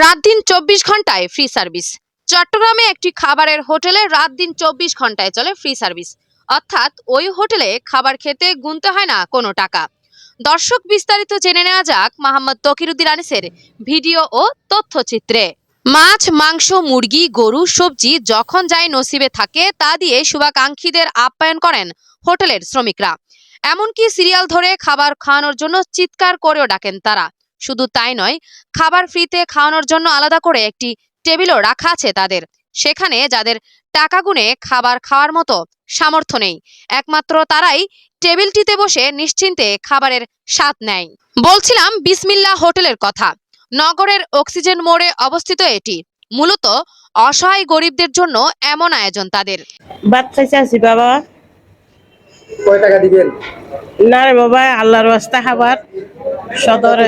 রাত দিন চব্বিশ ঘন্টায় ফ্রি সার্ভিস চট্টগ্রামে একটি খাবারের হোটেলে রাত দিন চব্বিশ ঘন্টায় চলে ফ্রি সার্ভিস অর্থাৎ ওই হোটেলে খাবার খেতে গুনতে হয় না কোনো টাকা। দর্শক বিস্তারিত জেনে নেওয়া যাক মোহাম্মদ তকিরুদ্দিন আনিসের ভিডিও ও তথ্যচিত্রে। মাছ, মাংস, মুরগি, গরু, সবজি যখন যায় নসিবে থাকে তা দিয়ে শুভাকাঙ্ক্ষীদের আপ্যায়ন করেন হোটেলের শ্রমিকরা। এমনকি সিরিয়াল ধরে খাবার খাওয়ানোর জন্য চিৎকার করেও ডাকেন তারা। শুধু তাই নয়, খাবার ফ্রিতে খাওয়ানোর জন্য আলাদা করে একটি টেবিলও রাখা আছে তাদের। সেখানে যাদের টাকা গুনে খাবার খাওয়ার মতো সামর্থ্য নেই। একমাত্র তারাই টেবিলটিতে বসে নিশ্চিন্তে খাবারের স্বাদ নেয়। বলছিলাম বিসমিল্লা হোটেলের কথা। নগরের অক্সিজেন মোড়ে অবস্থিত এটি মূলত অসহায় গরিবদের জন্য এমন আয়োজন তাদের। খাইছে আছি বাবা কয় টাকা দিবেন? না রে বাবা আল্লাহর রাস্তা খাবার। সদরে?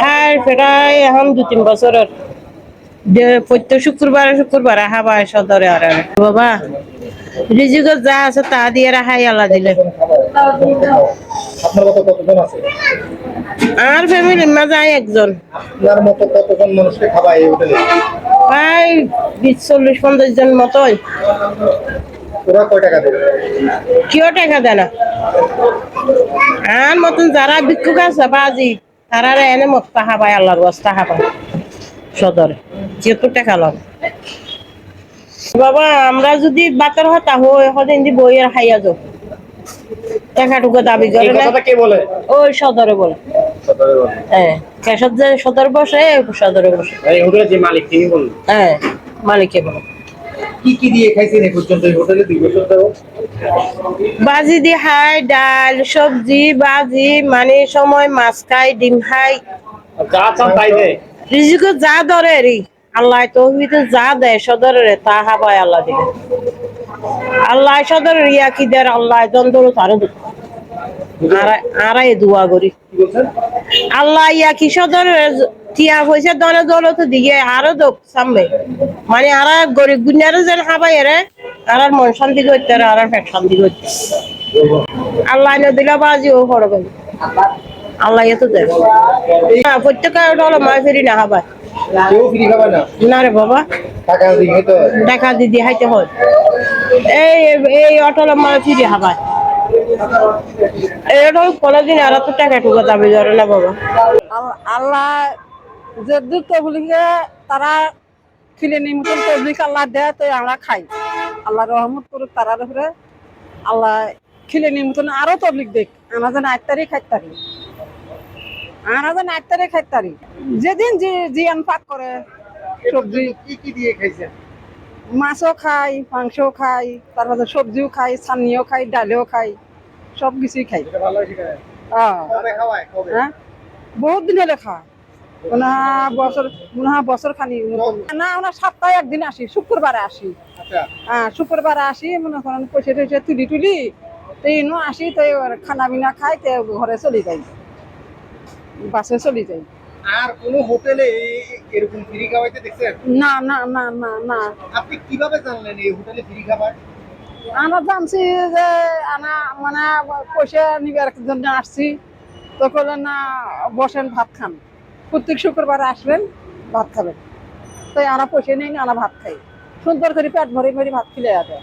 হ্যাঁ প্রায় এখন দু তিন বছরের। প্রত্যেক শুক্রবার শুক্রবার খাবার সদরে আর। বাবা রিজিকত যা আছে তা দিয়ে রাখাই আল্লাহ দিলে। আর ফ্যামিলির মাঝে একজন। প্রায় বিশ চল্লিশ পঞ্চাশ জন মতোই। ওরা কয় টাকা দেবে? কেউ টাকা দেয় না? আর মতন যারা ভিক্ষুক আছে বাজি তারা এনে মস্তা খাবায় আল্লাহর খাবায় সদরে যেহেতু টাকা লম বাবা আমরা যদি বাতের হতা হই সদিন দি বইয়ের খাইয়া যাও। টাকাটুকু দাবি এই করে না? কে বলে? ওই সদরে বলে। হ্যাঁ কেশর যে সদর বসে সদরে বসে। এই হোটেলের যে মালিক তিনি বলুন হ্যাঁ মালিকে বলে। কি কি দিয়ে খাইছেন এই পর্যন্ত এই হোটেলে দুই বছর বাজি দি খাই ডাল সবজি বাজি মানে সময় মাছ খাই ডিম খাই। যা চান তাই দেয়? রিজিক যা ধরে রি আল্লাহ তহবিতে যা দেয় সদরে তা হাবায় আল্লাহ দিলে। আল্লাহ সদর রিয়া কি দের আল্লাহ দ্বন্দ্ব তারও দুঃখ আরাই দোয়া করি। আল্লাহ ইয়া কি সদর টিয়া পয়সা দনে দৌলত দিয়ে আরও দোক সামনে। মানে আরা গরিব গুনিয়ারও যেন হাবাই রে আর আর মন শান্তি করতে আর আর পেট শান্তি করতে। আল্লাহ না দিলা বাজি ও পড়বে আল্লাহ এত দেয়। হ্যাঁ প্রত্যেকে হলো মাছ ফেরি না হাবাই কেউ ফ্রি খাবে না? রে বাবা। টাকা টাকা দিদি হাইতে হয়। এই এই অটল মাছ ফিরে হাবাই এই অটল কোনোদিন আর তো টাকা টুকু দাবি ধরে না বাবা। আল- আল্লাহ যে দূর তবলিগে তারা খিলে নিমতন তবলিক আল্লাহ দেয় তো আমরা খাই। আল্লাহ রহমত করুক তারার উপরে আল্লাহ খিলে নিমতন আরও তবলিক দেখ। আমরা যেন এক তারিখ খাই তারি আমরা যেন এক তারিখ খাই তারি যেদিন যে জিয়ান পাক করে সবজি কি কি দিয়ে খাইছেন? মাছও খাই মাংসও খাই তারপরে সবজিও খাই চাটনিও খাই ডালেও খাই সব কিছুই খাই কবে হ্যাঁ? বহুত দিন হলে খা হয় বছর হয় বছর খানি না আমরা সপ্তাহে একদিন আসি শুক্রবারে আসি। আচ্ছা। হ্যাঁ শুক্রবারে আসি মনে করেন পয়সা টয়সা তুলি তুলি তো ইনো আসি তো খানা বিনা খাই তো ঘরে চলে যাই। বাসে চলে যাই। আর কোন হোটেলে এরকম ফ্রি খাওয়াইতে দেখছেন? না না না না না। আপনি কীভাবে জানলেন এই হোটেলে ফ্রি খাবার? আমরা জানছি যে আনা মানে পয়সা নিবার জন্য আসছি। তো করলেন না বসেন ভাত খান। প্রত্যেক শুক্রবার আসবেন ভাত খাবেন। তাই আমরা পয়সা নেই না আমরা ভাত খাই। সুন্দর করে পেট ভরে ভরে ভাত খেলে যাবে।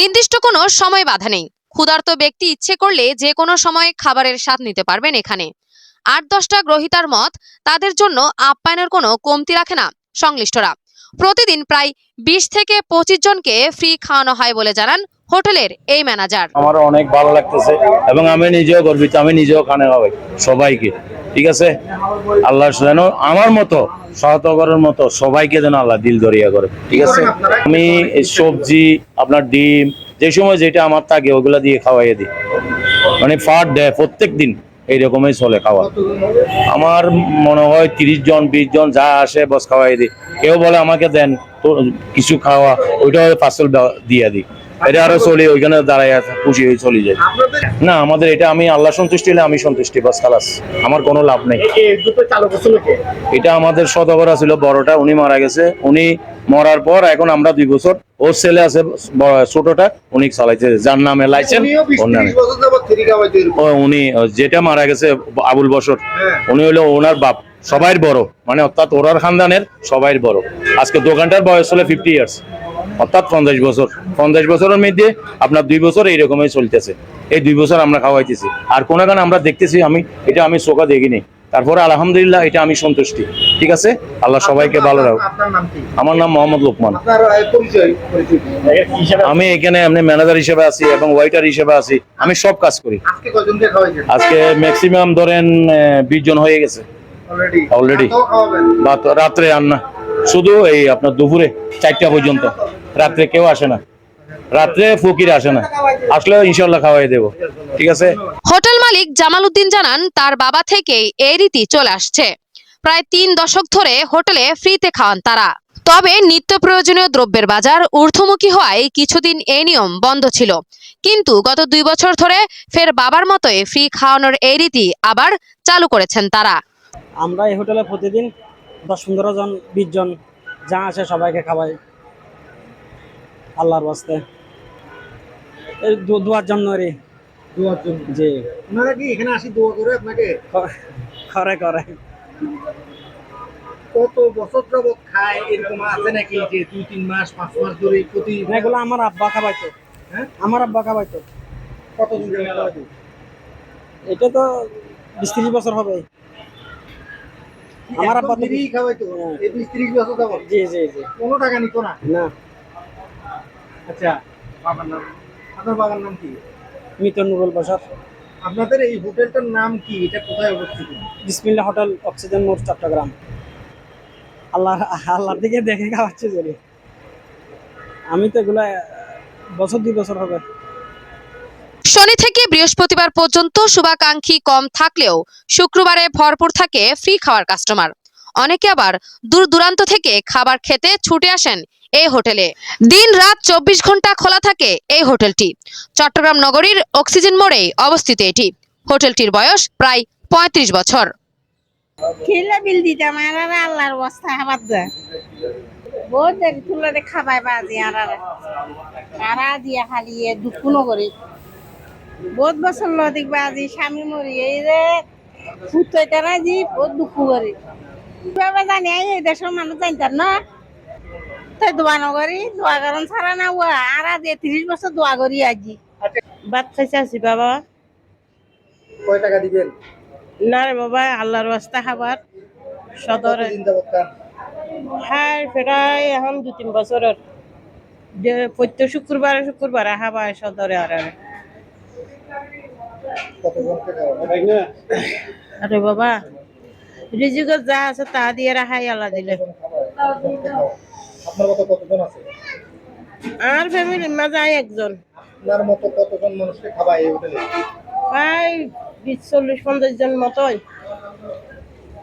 নির্দিষ্ট কোনো সময় বাধা নেই। ক্ষুধার্ত ব্যক্তি ইচ্ছে করলে যে কোনো সময় খাবারের স্বাদ নিতে পারবেন এখানে। আট দশটা গ্রহিতার মত তাদের জন্য আপ্যায়নের কোনো কমতি রাখে না সংশ্লিষ্টরা। প্রতিদিন প্রায় বিশ থেকে পঁচিশ জনকে ফ্রি খাওয়ানো হয় বলে জানান হোটেলের এই ম্যানেজার। আমার অনেক ভালো লাগতেছে এবং আমি নিজেও গর্বিত আমি নিজেও খানে খাওয়াই সবাইকে। ঠিক আছে? আল্লাহ যেন আমার মতো সহায়তা মতো সবাইকে যেন আল্লাহ দিল দরিয়া করে। ঠিক আছে? আমি সবজি, আপনার ডিম, যে সময় যেটা আমার থাকে, ওগুলা দিয়ে খাওয়াইয়ে দিই। মানে ফাট দেয় প্রত্যেক দিন এইরকমই চলে খাওয়া। আমার মনে হয় তিরিশ জন, বিশ জন যা আসে বস খাওয়াই দিই। কেউ বলে আমাকে দেন কিছু খাওয়া ওইটা পার্সেল দিয়ে দিই। এটা আরও চলি ওইখানে দাঁড়ায় আছে, খুশি হয়ে চলে যায়। না আমাদের এটা আমি আল্লাহ সন্তুষ্টি হলে আমি সন্তুষ্টি বাস খালাস। আমার কোনো লাভ নেই। এটা আমাদের সদগরা ছিল বড়টা উনি মারা গেছে। উনি মরার পর এখন আমরা দুই বছর ওর ছেলে আছে ছোটটা উনি চালাইছে যার নামে। ও উনি যেটা মারা গেছে আবুল বসর হ্যাঁ। উনি হলো ওনার বাপ সবাই বড়। মানে অর্থাৎ ওরার খানদানের সবাই বড়। আজকে দোকানটার বয়স হলো ফিফটি ইয়ার্স অর্থাৎ পঞ্চাশ বছর। পঞ্চাশ বছরের মধ্যে আপনার দুই বছর এইরকমই চলতেছে। এই দুই বছর আমরা খাওয়াইতেছি। আর কোনো গান আমরা দেখতেছি আমি এটা আমি চোখা দেখিনি। তারপরে আলহামদুলিল্লাহ এটা আমি সন্তুষ্টি। ঠিক আছে? আল্লাহ সবাইকে ভালো রাখো আমার নাম মোহাম্মদ লোকমান। আমি এখানে এমনি ম্যানেজার হিসেবে আছি এবং ওয়াইটার হিসেবে আছি। আমি সব কাজ করি। আজকে ম্যাক্সিমাম ধরেন বিশ জন হয়ে গেছে। অলরেডি রাত্রে রান্না। শুধু এই আপনার দুপুরে চারটা পর্যন্ত। রাত্রে কেউ আসে না। রাত্রে ফকির আসে না। আসলে ইনশাল্লাহ খাওয়াই দেবো। ঠিক আছে? হোটেল মালিক জামাল উদ্দিন জানান তার বাবা থেকেই এই রীতি চলে আসছে। প্রায় তিন দশক ধরে হোটেলে ফ্রিতে খাওয়ান তারা। তবে নিত্য প্রয়োজনীয় দ্রব্যের বাজার ঊর্ধ্বমুখী হওয়ায় কিছুদিন এই নিয়ম বন্ধ ছিল। কিন্তু গত দুই বছর ধরে ফের বাবার মতোই ফ্রি খাওয়ানোর এই রীতি আবার চালু করেছেন তারা। আমরা এই হোটেলে প্রতিদিন দশ পনেরো জন বিশ জন যা আসে সবাইকে খাওয়াই। আল্লাহর বাস্তে। এই দুয়ার জন্য রে। দুয়ার জন্য। ওনারা কি এখানে আসি দোয়া করে আপনাকে? করে করে। কত বছর যাবত খায় এরকম আছে নাকি যে দুই তিন মাস পাঁচ মাস ধরে প্রতি এগুলো আমার আব্বা হ্যাঁ? আমার আব্বা ধরে খাওয়াইছে? এটা তো বিশ ত্রিশ বছর হবে। আমার আব্বা খাওয়াইতো হ্যাঁ। এই বিশ ত্রিশ বছর যাবত জি জি জি। কোনো টাকা নিত না? না। আচ্ছা বাবার নাম? আপনার বাবার নাম কি? মিতর নুরুল বসর। আপনাদের এই হোটেলটার নাম কি? এটা কোথায় অবস্থিত? বিসমিল্লা হোটেল অক্সিজেন মোড় চট্টগ্রাম। আল্লাহ আল্লাহর দিকে দেখে খাওয়াচ্ছে বলি আমি তো এগুলা বছর দুই বছর হবে। শনি থেকে বৃহস্পতিবার পর্যন্ত শুভাকাঙ্ক্ষী কম থাকলেও শুক্রবারে ভরপুর থাকে ফ্রি খাওয়ার কাস্টমার। অনেকে আবার দূর দূরান্ত থেকে খাবার খেতে ছুটে আসেন এই হোটেলে। দিন রাত চব্বিশ ঘণ্টা খোলা থাকে এই হোটেলটি। চট্টগ্রাম নগরীর অক্সিজেন মোড়ে অবস্থিত এটি। হোটেলটির বয়স প্রায় পঁয়ত্রিশ বছর। দে। বহুত স্বামী বহুত জানি, এই দেশের মানুষ জানতাম না। তাই দোয়া নকরি দোয়া কারণ ছাড়া না ও আর আজ ত্রিশ বছর দোয়া করি আজি। ভাত খাইছে আছি বাবা। কয় টাকা দিবেন? না রে বাবা আল্লাহর রাস্তা খাবার। সদরে। যাবত ফেরাই এখন দু তিন বছরের। যে প্রত্যেক শুক্রবারে শুক্রবারে হাবায় সদরে আর আরে। বাবা রিজিকত যা আছে তা দিয়ে রাখাই আল্লাহ দিলে। আপনার মতো কতজন আছে? আর ফ্যামিলির মাঝে একজন। আপনার মতো কতজন মানুষকে খাওয়ায় এই হোটেলে? প্রায় বিশ চল্লিশ পঞ্চাশ জন মতোই।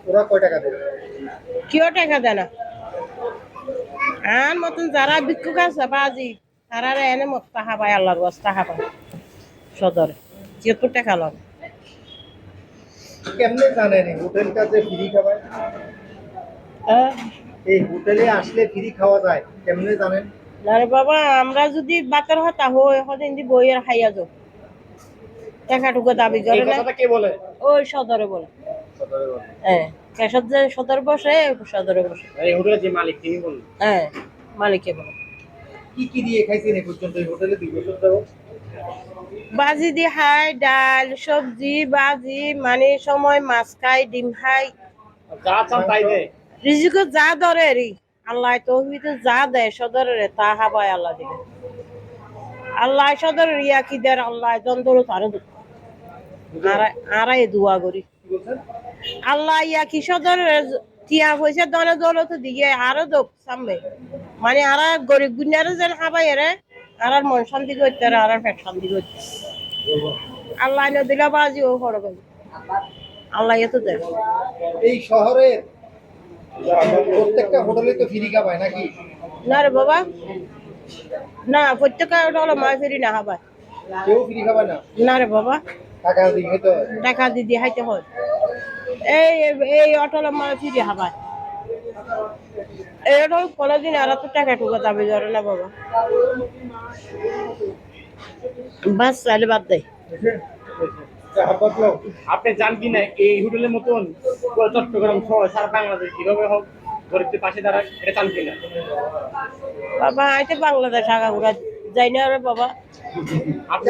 ওরা কয় টাকা দেবে কেউ টাকা দেয় না। আর মতন যারা ভিক্ষুক আছে বাজি তারা এনে মত টাকা পায় আল্লাহর বাস টাকা পায়। সদরে যেহেতু টাকা লাগে কেমনে জানেন হোটেলটা যে ফ্রি খাওয়ায় হ্যাঁ এই হোটেলে আসলে ফ্রি খাওয়া যায় কেমনে জানেন? না রে বাবা আমরা যদি বাতের হতা হই সদিন দি বইয়ের খাইয়া যাও টাকাটুকু দাবি করে না। কে বলে? ওই সদরে বলে। সদরে বলে। হ্যাঁ কেশর যে সদর বসে সদরে বসে। এই হোটেলের যে মালিক তিনি বললেন হ্যাঁ মালিকে বলে। কি কি দিয়ে খাইছেন এই পর্যন্ত এই হোটেলে? দুই বছর যাবত বাজি দি খাই ডাল সবজি বাজি মানে সময় মাছ খাই ডিম খাই যা চান তাই দেয়। রিজিকো যা ধরে রি আল্লাহ তহবিতে যা দেয় সদরে তা হাবায় আল্লাহ দিবে। আল্লাহ সদর রিয়া কি দেয় আল্লাহ দন্দর তারে দুঃখ আর এই দোয়া করি। আল্লাহ সদর টিয়া দনে দৌলত দিয়ে আরও দোক মানে আর গরিব গুনিয়ারও যেন হাবাই এরে আর মন শান্তি করতে আর পেট শান্তি করতে। আল্লাহ দিলে বাজি ও করবে আল্লাহ এত দেয়। এই শহরের প্রত্যেকটা হোটেলে তো ফ্রি খাওয়ায় নাকি? না রে বাবা। না প্রত্যেকটা হলো মাছ ফেরি না হাবাই কেউ ফ্রি খাওয়ায় না? না রে বাবা। টাকা দিয়ে খেতে হয়? টাকা দিদি হাইতে হয়। এই এই অটল মাছ ফিরি হাবাই এই অটল কোনোদিন আর তো টাকা টুকু দাবি করে না বাবা। বাস চাইলে বাদ দেয় আপনি জান কি না এই হোটেলের মতন চট্টগ্রাম সহ সারা বাংলাদেশ কীভাবে হোক গরিবদের পাশে দাঁড়ায় এটা চান কিনা বাবা আইতে বাংলাদেশ আগা ঘুরা যাই না রে বাবা। আপনি